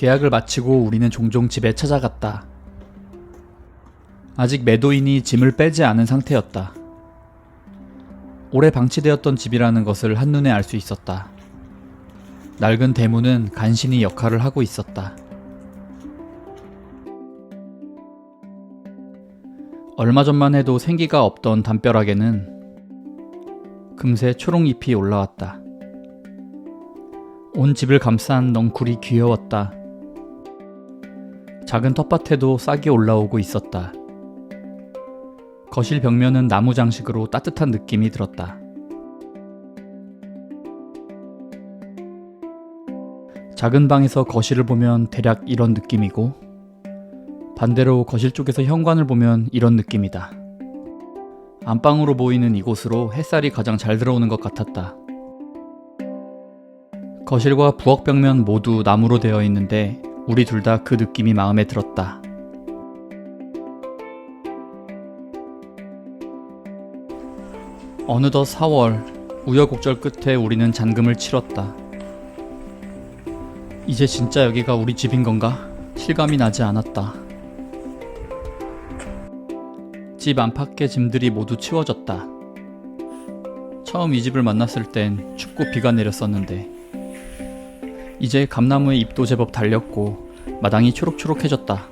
계약을 마치고 우리는 종종 집에 찾아갔다. 아직 매도인이 짐을 빼지 않은 상태였다. 오래 방치되었던 집이라는 것을 한눈에 알 수 있었다. 낡은 대문은 간신히 역할을 하고 있었다. 얼마 전만 해도 생기가 없던 담벼락에는 금세 초록잎이 올라왔다. 온 집을 감싼 넝쿨이 귀여웠다. 작은 텃밭에도 싹이 올라오고 있었다. 거실 벽면은 나무 장식으로 따뜻한 느낌이 들었다. 작은 방에서 거실을 보면 대략 이런 느낌이고, 반대로 거실 쪽에서 현관을 보면 이런 느낌이다. 안방으로 보이는 이곳으로 햇살이 가장 잘 들어오는 것 같았다. 거실과 부엌 벽면 모두 나무로 되어 있는데 우리 둘 다 그 느낌이 마음에 들었다. 어느덧 4월 우여곡절 끝에 우리는 잔금을 치렀다. 이제 진짜 여기가 우리 집인 건가? 실감이 나지 않았다. 집 안팎의 짐들이 모두 치워졌다. 처음 이 집을 만났을 땐 춥고 비가 내렸었는데 이제 감나무의 잎도 제법 달렸고 마당이 초록초록해졌다.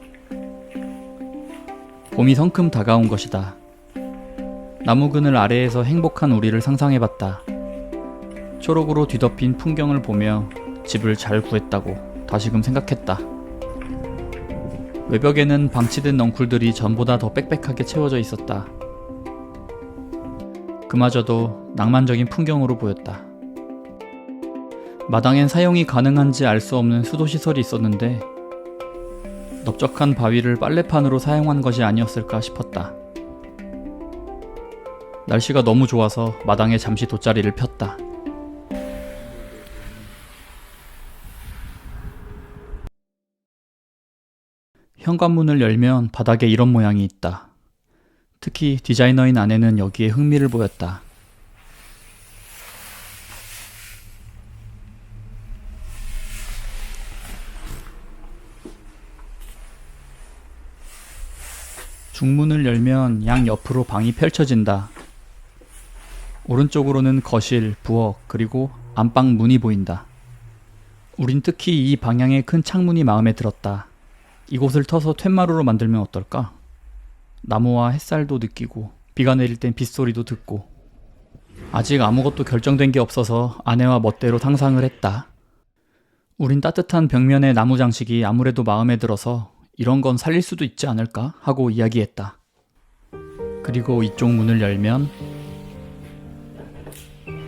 봄이 성큼 다가온 것이다. 나무 그늘 아래에서 행복한 우리를 상상해봤다. 초록으로 뒤덮인 풍경을 보며 집을 잘 구했다고 다시금 생각했다. 외벽에는 방치된 넝쿨들이 전보다 더 빽빽하게 채워져 있었다. 그마저도 낭만적인 풍경으로 보였다. 마당엔 사용이 가능한지 알 수 없는 수도시설이 있었는데 넓적한 바위를 빨래판으로 사용한 것이 아니었을까 싶었다. 날씨가 너무 좋아서 마당에 잠시 돗자리를 폈다. 현관문을 열면 바닥에 이런 모양이 있다. 특히 디자이너인 아내는 여기에 흥미를 보였다. 중문을 열면 양 옆으로 방이 펼쳐진다. 오른쪽으로는 거실, 부엌, 그리고 안방 문이 보인다. 우린 특히 이 방향의 큰 창문이 마음에 들었다. 이곳을 터서 툇마루로 만들면 어떨까? 나무와 햇살도 느끼고 비가 내릴 땐 빗소리도 듣고 아직 아무것도 결정된 게 없어서 아내와 멋대로 상상을 했다. 우린 따뜻한 벽면의 나무 장식이 아무래도 마음에 들어서 이런 건 살릴 수도 있지 않을까 하고 이야기했다. 그리고 이쪽 문을 열면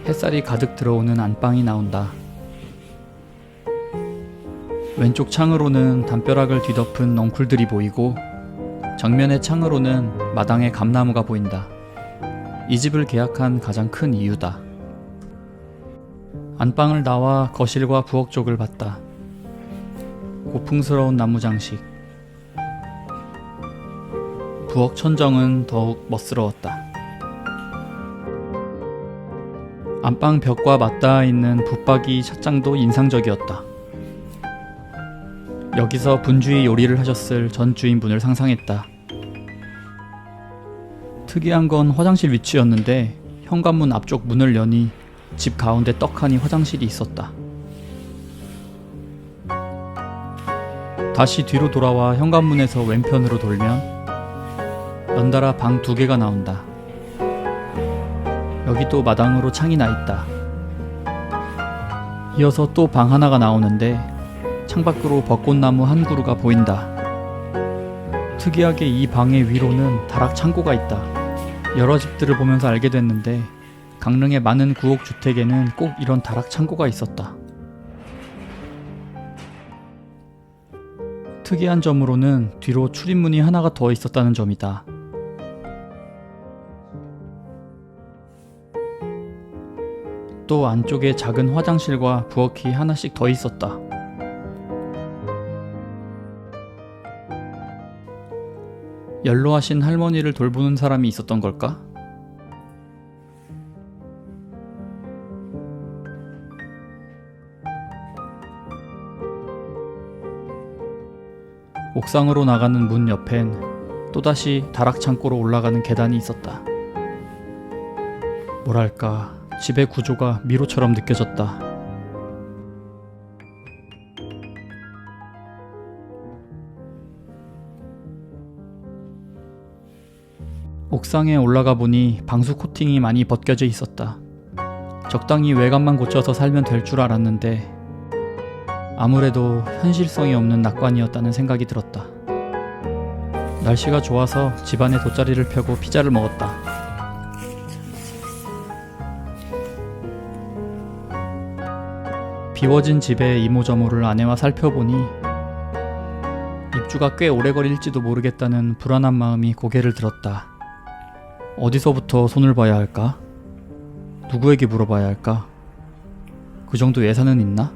햇살이 가득 들어오는 안방이 나온다. 왼쪽 창으로는 담벼락을 뒤덮은 넝쿨들이 보이고 정면의 창으로는 마당의 감나무가 보인다. 이 집을 계약한 가장 큰 이유다. 안방을 나와 거실과 부엌 쪽을 봤다. 고풍스러운 나무 장식. 부엌 천정은 더욱 멋스러웠다. 안방 벽과 맞닿아 있는 붙박이 찻장도 인상적이었다. 여기서 분주히 요리를 하셨을 전 주인분을 상상했다. 특이한 건 화장실 위치였는데 현관문 앞쪽 문을 여니 집 가운데 떡하니 화장실이 있었다. 다시 뒤로 돌아와 현관문에서 왼편으로 돌면 연달아 방 두 개가 나온다. 여기 또 마당으로 창이 나 있다. 이어서 또 방 하나가 나오는데 창 밖으로 벚꽃나무 한 그루가 보인다. 특이하게 이 방의 위로는 다락 창고가 있다. 여러 집들을 보면서 알게 됐는데 강릉의 많은 구옥 주택에는 꼭 이런 다락 창고가 있었다. 특이한 점으로는 뒤로 출입문이 하나가 더 있었다는 점이다. 또 안쪽에 작은 화장실과 부엌이 하나씩 더 있었다. 연로하신 할머니를 돌보는 사람이 있었던 걸까? 옥상으로 나가는 문 옆엔 또다시 다락 창고로 올라가는 계단이 있었다. 뭐랄까, 집의 구조가 미로처럼 느껴졌다. 옥상에 올라가 보니 방수 코팅이 많이 벗겨져 있었다. 적당히 외관만 고쳐서 살면 될 줄 알았는데 아무래도 현실성이 없는 낙관이었다는 생각이 들었다. 날씨가 좋아서 집안에 돗자리를 펴고 피자를 먹었다. 비워진 집의 이모저모를 아내와 살펴보니 입주가 꽤 오래 걸릴지도 모르겠다는 불안한 마음이 고개를 들었다. 어디서부터 손을 봐야 할까? 누구에게 물어봐야 할까? 그 정도 예산은 있나?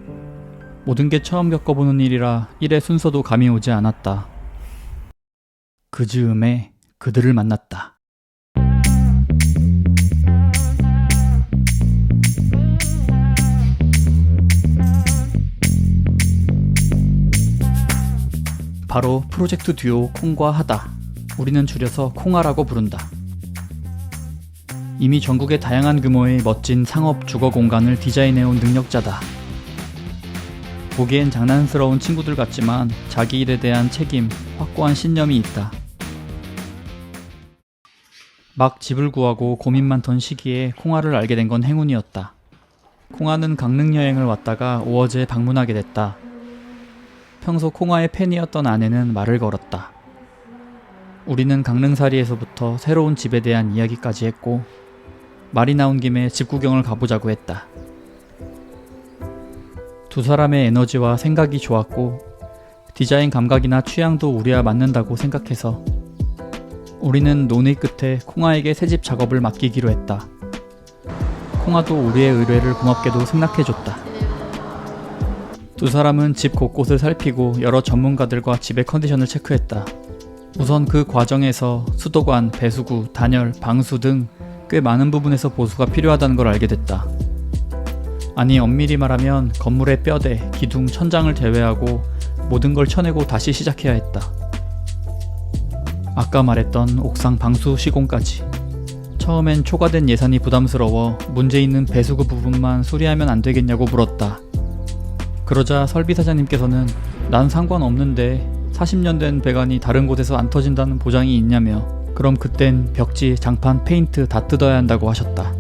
모든 게 처음 겪어보는 일이라 일의 순서도 감이 오지 않았다. 그 즈음에 그들을 만났다. 바로 프로젝트 듀오 콩과 하다. 우리는 줄여서 콩하라고 부른다. 이미 전국의 다양한 규모의 멋진 상업 주거 공간을 디자인해온 능력자다. 보기엔 장난스러운 친구들 같지만 자기 일에 대한 책임, 확고한 신념이 있다. 막 집을 구하고 고민 많던 시기에 콩아를 알게 된 건 행운이었다. 콩아는 강릉 여행을 왔다가 오어제 방문하게 됐다. 평소 콩아의 팬이었던 아내는 말을 걸었다. 우리는 강릉살이에서부터 새로운 집에 대한 이야기까지 했고 말이 나온 김에 집 구경을 가보자고 했다. 두 사람의 에너지와 생각이 좋았고 디자인 감각이나 취향도 우리와 맞는다고 생각해서 우리는 논의 끝에 콩아에게 새집 작업을 맡기기로 했다. 콩아도 우리의 의뢰를 고맙게도 승낙해줬다. 두 사람은 집 곳곳을 살피고 여러 전문가들과 집의 컨디션을 체크했다. 우선 그 과정에서 수도관, 배수구, 단열, 방수 등 꽤 많은 부분에서 보수가 필요하다는 걸 알게 됐다. 아니 엄밀히 말하면 건물의 뼈대, 기둥, 천장을 제외하고 모든 걸 쳐내고 다시 시작해야 했다. 아까 말했던 옥상 방수 시공까지. 처음엔 초과된 예산이 부담스러워 문제 있는 배수구 부분만 수리하면 안 되겠냐고 물었다. 그러자 설비 사장님께서는 난 상관없는데 40년 된 배관이 다른 곳에서 안 터진다는 보장이 있냐며 그럼 그땐 벽지, 장판, 페인트 다 뜯어야 한다고 하셨다.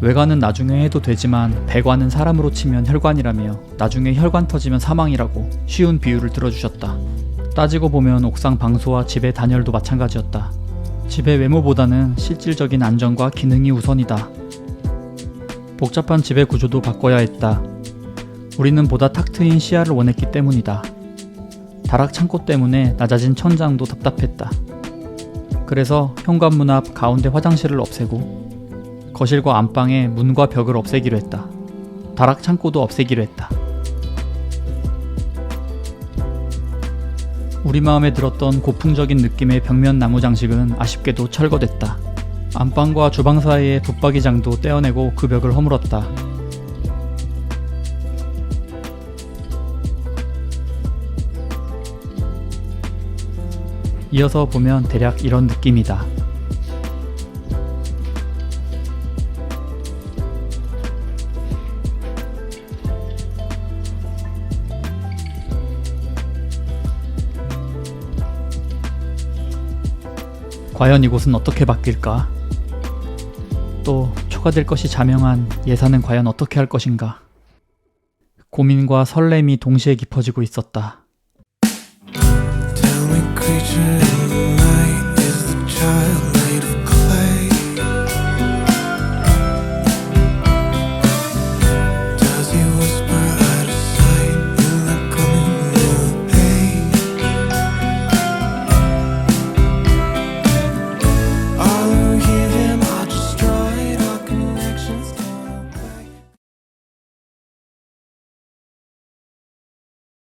외관은 나중에 해도 되지만 배관은 사람으로 치면 혈관이라며 나중에 혈관 터지면 사망이라고 쉬운 비유를 들어주셨다. 따지고 보면 옥상 방수와 집의 단열도 마찬가지였다. 집의 외모보다는 실질적인 안전과 기능이 우선이다. 복잡한 집의 구조도 바꿔야 했다. 우리는 보다 탁 트인 시야를 원했기 때문이다. 다락 창고 때문에 낮아진 천장도 답답했다. 그래서 현관문 앞 가운데 화장실을 없애고 거실과 안방에 문과 벽을 없애기로 했다. 다락 창고도 없애기로 했다. 우리 마음에 들었던 고풍적인 느낌의 벽면 나무 장식은 아쉽게도 철거됐다. 안방과 주방 사이의 붙박이장도 떼어내고 그 벽을 허물었다. 이어서 보면 대략 이런 느낌이다. 과연 이곳은 어떻게 바뀔까? 또 초과될 것이 자명한 예산은 과연 어떻게 할 것인가? 고민과 설렘이 동시에 깊어지고 있었다. reflection the night is the child.